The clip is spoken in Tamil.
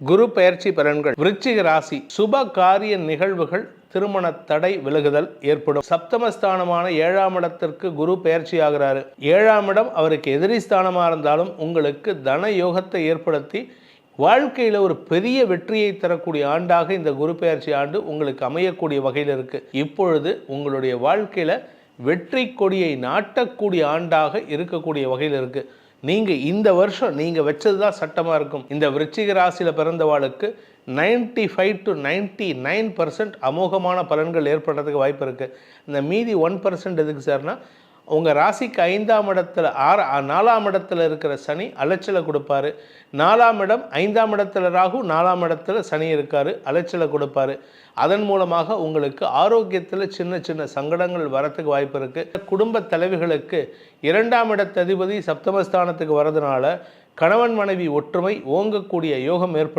குரு பெயர்ச்சி பலன்கள் விருச்சிக ராசி சுப காரிய நிகழ்வுகள் திருமண தடை விலகுதல் ஏற்படும். சப்தமஸ்தானமான ஏழாம் இடத்திற்கு குரு பயிற்சி ஆகிறாரு. ஏழாம் இடம் அவருக்கு எதிரி ஸ்தானமாக இருந்தாலும் உங்களுக்கு தன யோகத்தை ஏற்படுத்தி வாழ்க்கையில் ஒரு பெரிய வெற்றியை தரக்கூடிய ஆண்டாக இந்த குரு பெயர்ச்சி ஆண்டு உங்களுக்கு அமையக்கூடிய வகையில் இருக்கு. இப்பொழுது உங்களுடைய வாழ்க்கையில் வெற்றி கொடியை நாட்டக்கூடிய ஆண்டாக இருக்கக்கூடிய வகையில் இருக்குது நீங்கள் இந்த வருஷம் நீங்கள் வச்சது தான் சட்டமாக இருக்கும். இந்த விருச்சிக ராசியில் பிறந்தவாளுக்கு 95 five to ninety nine percent அமோகமான பலன்கள் ஏற்படுறதுக்கு வாய்ப்பு இருக்குது இந்த மீதி ஒன் பர்சன்ட் எதுக்கு சார்னால் உங்கள் ராசிக்கு ஐந்தாம் இடத்துல ஆறு நாலாம் இடத்துல இருக்கிற சனி அலைச்சலை கொடுப்பாரு. நாலாம் இடம் ஐந்தாம் இடத்துல ராகு நாலாம் இடத்துல சனி இருக்கார் அலைச்சலை கொடுப்பாரு. அதன் மூலமாக உங்களுக்கு ஆரோக்கியத்தில் சின்ன சின்ன சங்கடங்கள் வரத்துக்கு வாய்ப்பு இருக்குது குடும்ப தலைவிகளுக்கு இரண்டாம் இடத்ததிபதி சப்தமஸ்தானத்துக்கு வரதுனால கணவன் மனைவி ஒற்றுமை ஓங்கக்கூடிய யோகம் ஏற்படுகிறது